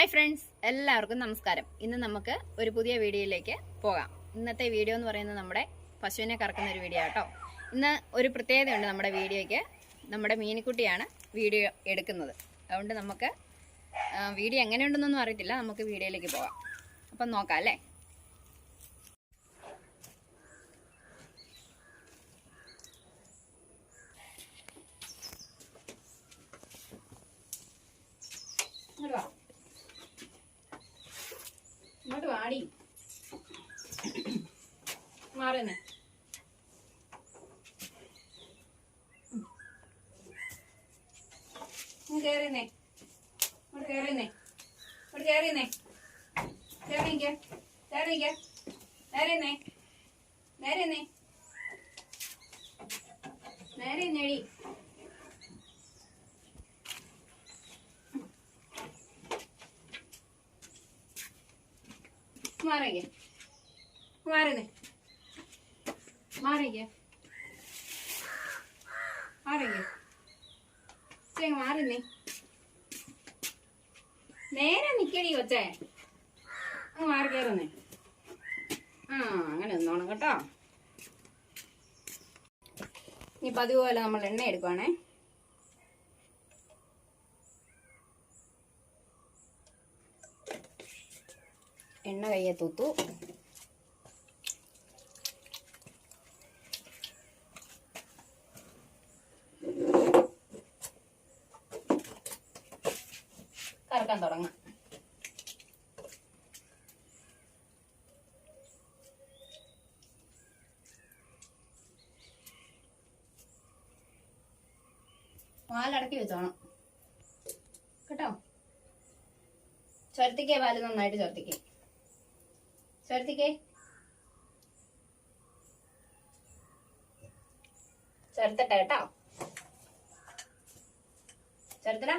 Hi friends എല്ലാവർക്കും നമസ്കാരം. ഇന്ന് നമുക്ക് ഒരു പുതിയ വീഡിയോയിലേക്ക് പോകാം. ഇന്നത്തെ വീഡിയോ എന്ന് പറയുന്നത് നമ്മുടെ പശുവിനെ കറക്കുന്ന ഒരു വീഡിയോ കേട്ടോ ഇന്ന് ഒരു പ്രത്യേകതയുണ്ട് നമ്മുടെ വീഡിയോയ്ക്ക്. നമ്മുടെ മീനിക്കുട്ടിയാണ് വീഡിയോ എടുക്കുന്നത്. അതുകൊണ്ട് നമുക്ക് വീഡിയോ എങ്ങനെയുണ്ടെന്നൊന്നും അറിയത്തില്ല. നമുക്ക് വീഡിയോയിലേക്ക് പോകാം. അപ്പം നോക്കാം അല്ലേ ഇങ്ങോട്ട് വാ ഇങ്ങോട്ട് വാടി മാറുന്നേ കേറിന്നേ ഇങ്ങോട്ട് കേറിന്നേ ഇങ്ങോട്ട് കേറിന്നേ കേറിക്ക കേറിക്ക നേരെന്നേ നേരെന്നേ നേരെ നേടി മാറിക്കേ മാറുന്നേ മാറിയേ മാറിയേ ചേ മാറുന്നേ നേരെ നിക്കടി കൊച്ചേ. അങ്ങ് മാറി കയറുന്നേ ആ അങ്ങനെ നിന്നോണം കേട്ടോ. ഇനി പതിവ് പോലെ നമ്മൾ എണ്ണ എടുക്കുവാണേ. എണ്ണ കയ്യെ തൂത്തു. കറക്കാൻ തുടങ്ങാം. പാലടക്കി വെച്ചോണം. കേട്ടോ? ചുരത്തിക്കേ പാൽ നന്നായിട്ട് ചുരത്തിക്കേ. ചുരത്തിക്കേ ചുരത്തട്ടെ കേട്ടോ ചുരത്തടാ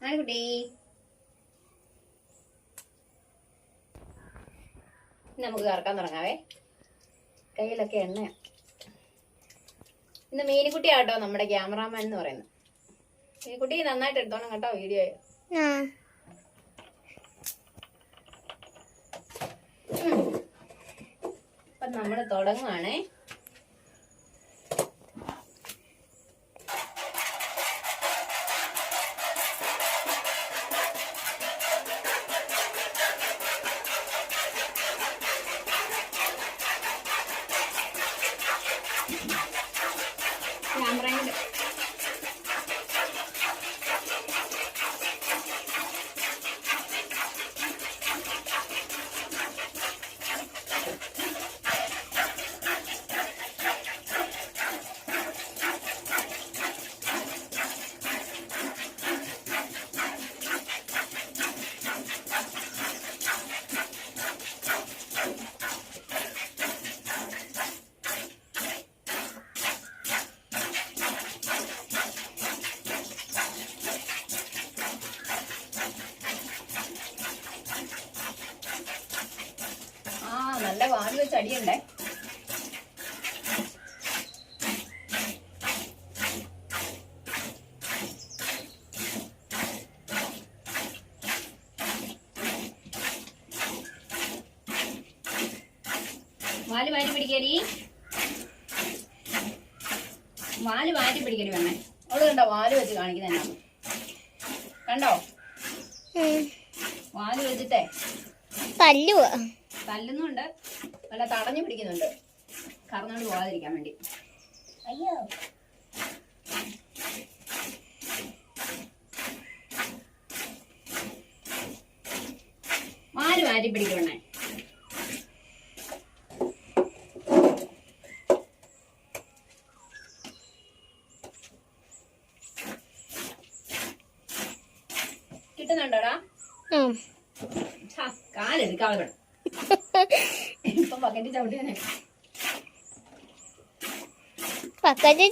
ആൺകുട്ടി ഇനി നമുക്ക് കറക്കാൻ തുടങ്ങാവേ. കയ്യിലൊക്കെ എണ്ണ. ഇന്ന് മീനുകുട്ടി ആട്ടോ നമ്മുടെ ക്യാമറാമാൻ എന്ന് പറയുന്നത്. മീനുകുട്ടി നന്നായിട്ട് എടുത്തോണം കേട്ടോ വീഡിയോ അപ്പൊ നമ്മൾ തുടങ്ങുവാണേ. നല്ല വാൽ വെച്ച് അടിയുണ്ടേ വാൽ വാരി പിടിക്കരി വാൽ വാരി പിടിക്കരി വേണേ അവൾ കണ്ടോ വാൽ വെച്ച് കാണിക്കുന്ന എന്നാണ് കണ്ടോ വാൽ വെച്ചിട്ടേ. തല്ലുവാ? തല്ലുന്നുണ്ട്. നല്ല തടഞ്ഞു പിടിക്കുന്നുണ്ട്. കറന്നോണ്ട് പോകാതിരിക്കാൻ വേണ്ടി. അയ്യോ. മാറി മാറ്റി പിടിക്കണേ വേണം ഇപ്പൊ ബക്കറ്റ്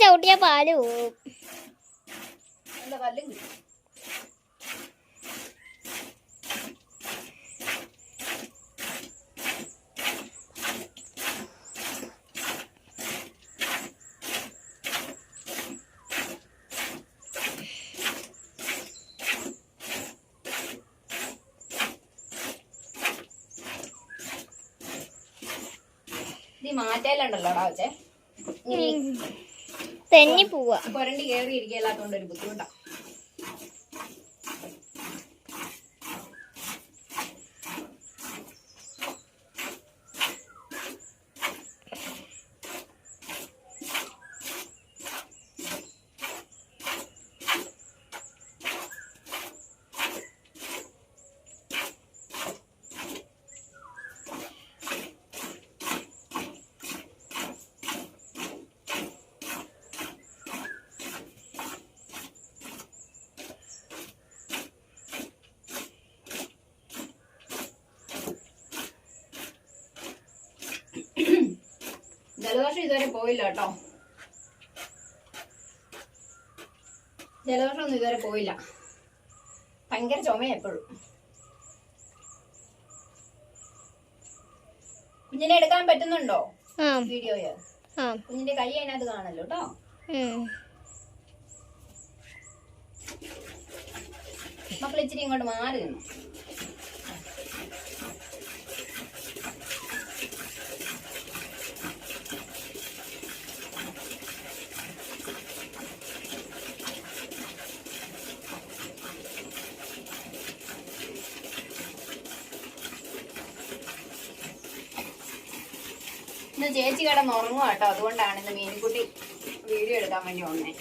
ചവിട്ടിയ പാൽ പോവും. എന്താ പല്ലും കിട്ടും. ഇത് മാറ്റാലുണ്ടല്ലോടാ വെച്ചേ? തെന്നി പോവാ. പുരണ്ടി കയറി ഇരിക്കല്ലാത്തോണ്ട് ഒരു ബുദ്ധിമുട്ടാ. ജലദോഷം ഇതുവരെ പോയില്ല കേട്ടോ. ജലദോഷം ഒന്നും ഇതുവരെ പോയില്ല. ഭയങ്കര ചുമയാ എപ്പോഴും. കുഞ്ഞിനെ എടുക്കാൻ പറ്റുന്നുണ്ടോ വീഡിയോയോ കുഞ്ഞിന്റെ കൈ അതിനകത്ത് കാണല്ലോ കേട്ടോ. മക്കൾ ഇച്ചിരി ഇങ്ങോട്ട് മാറി നിന്നു. ഇന്ന് ചേച്ചി കിടന്ന് ഉറങ്ങുക കേട്ടോ. അതുകൊണ്ടാണ് ഇന്ന് മീനുകുട്ടി വീഡിയോ എടുക്കാൻ വേണ്ടി വന്നേ.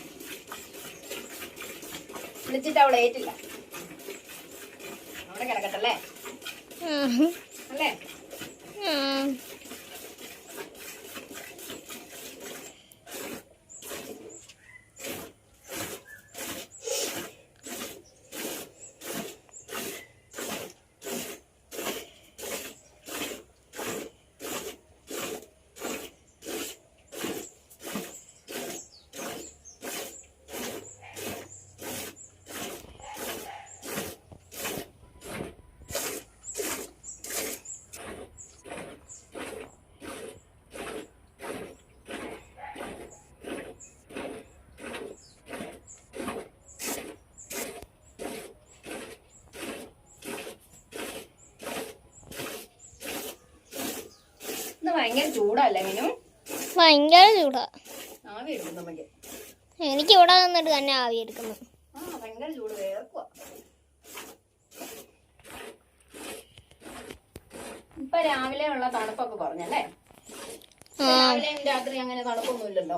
വിളിച്ചിട്ട് അവൾ ഏറ്റില്ല. അവിടെ കിടക്കട്ടല്ലേ അല്ലേ? ഭയങ്കര ചൂടല്ലേ മീനു? ഭയങ്കര ചൂടാ. ആവി എടുക്കും നമുക്ക് എനിക്ക് ഇവിടെ നിന്നിട്ട് തന്നെ ആവി എടുക്കുന്നു ആ ഭയങ്കര ചൂട്. വേർക്കുക ഇപ്പൊ രാവിലെ ഉള്ള തണുപ്പൊക്കെ കുറഞ്ഞല്ലേ. രാവിലെയും രാത്രി അങ്ങനെ തണുപ്പൊന്നുമില്ലല്ലോ.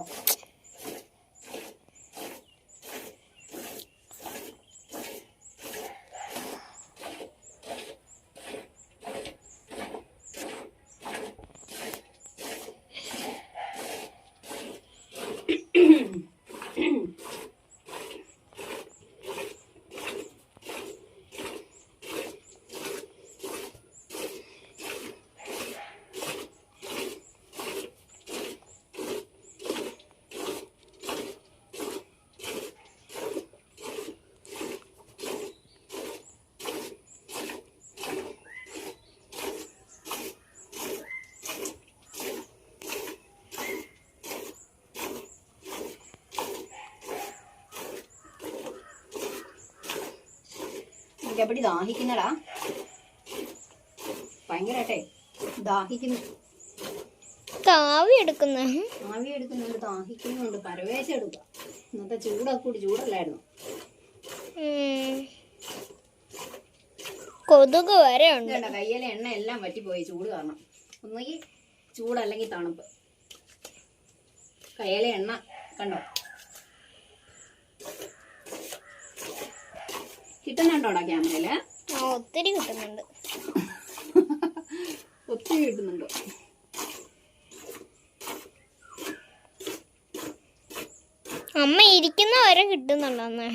എനിക്ക് എപ്പടി ദാഹിക്കുന്നടാ? ഭയങ്കരട്ടെ ദാഹിക്കുന്നു. ആവി എടുക്കുന്ന ആവി എടുക്കുന്നുണ്ട് ദാഹിക്കുന്നുണ്ട് പരവേശം എടുക്കുക. ഇന്നത്തെ ചൂടൊക്കെ കൂടി ചൂടല്ലായിരുന്നു? കൊതുക് വരെ ഉണ്ട്. കയ്യിലെ എണ്ണ എല്ലാം വറ്റിപ്പോയി ചൂട് കാരണം. ഒന്നുകിൽ ചൂടല്ലെങ്കിൽ തണുപ്പ്. കയ്യിലെ എണ്ണ കണ്ടോ? കിട്ടുന്നുണ്ടോടാ ക്യാമറയിൽ? ഒത്തിരി കിട്ടുന്നുണ്ട്. ഒത്തിരി കിട്ടുന്നുണ്ട്. അമ്മ ഇരിക്കുന്ന വരെ കിട്ടുന്നുണ്ടോന്ന്.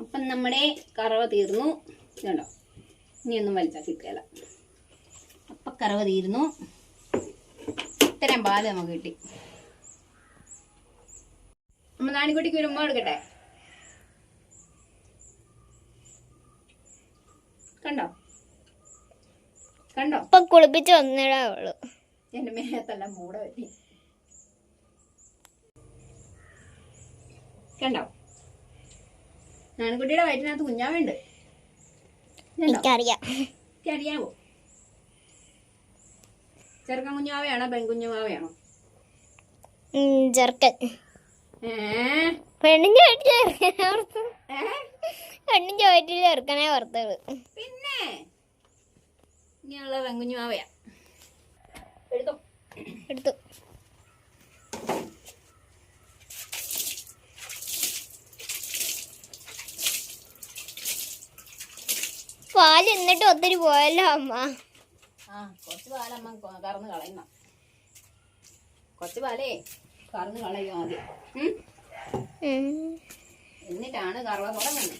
അപ്പം നമ്മുടെ കറവ തീർന്നു. ഇതുണ്ടോ? ഇനിയൊന്നും വലിച്ചാൽ കിട്ടിയല്ല അപ്പം കറവ് തീരുന്നു ഇത്രയും പാൽ നമുക്ക് കിട്ടി. നമ്മൾ നാണിക്കുട്ടിക്ക് വരുമ്പോൾ എടുക്കട്ടെ കണ്ടോ? കണ്ടോ? ഇപ്പൊ കുളിപ്പിച്ച് വന്നിടേ ഉള്ളു എന്റെ മേത്തല്ല മൂട പറ്റി. കണ്ടോ? നാണിക്കുട്ടിയുടെ വയറ്റിനകത്ത് കുഞ്ഞാവുണ്ട് എനിക്കറിയാം. എനിക്ക് അറിയാവോ ചെറുക്കൻ കുഞ്ഞുമാവയാണോ പെൺകുഞ്ഞുമാവയാണോ? ചെറുക്കൻ. പെണ്ണിന്റെ വീട്ടിൽ? പെണ്ണിന്റെ വീട്ടിൽ ചെറുക്കനെ ഓർത്തത് പിന്നെ? ഇനിയുള്ള പെൺകുഞ്ഞുമാവയാ. എടുത്തു. എടുത്തു. പാൽ എന്നിട്ട് ഒത്തിരി പോയല്ലോ അമ്മ. ആ കുറച്ച് പാലമ്മ കറന്ന് കളയുന്ന കുറച്ച് പാലേ കറന്ന് കളയും ആദ്യം. എന്നിട്ടാണ് കറവ തുടങ്ങുന്നത്?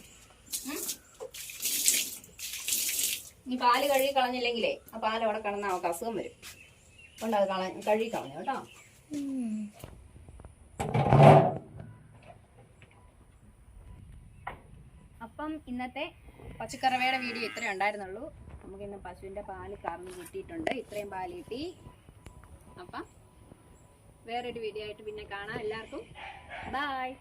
ഇനി പാൽ കഴുകി കളഞ്ഞില്ലെങ്കിലേ ആ പാൽ അവിടെ കിടന്ന അവൾക്ക് അസുഖം വരും. അതുകൊണ്ട് അത് കള കഴുകി കളഞ്ഞു കേട്ടോ. അപ്പം ഇന്നത്തെ പശുക്കറവയുടെ വീഡിയോ ഇത്രേ ഉണ്ടായിരുന്നുള്ളൂ. നമുക്കിന്ന് പശുവിന്റെ പാൽ കറന്ന് കിട്ടിയിട്ടുണ്ട്. ഇത്രയും പാൽ കിട്ടി. അപ്പം വേറൊരു വീഡിയോ ആയിട്ട് പിന്നെ കാണാം എല്ലാവർക്കും. ബായ്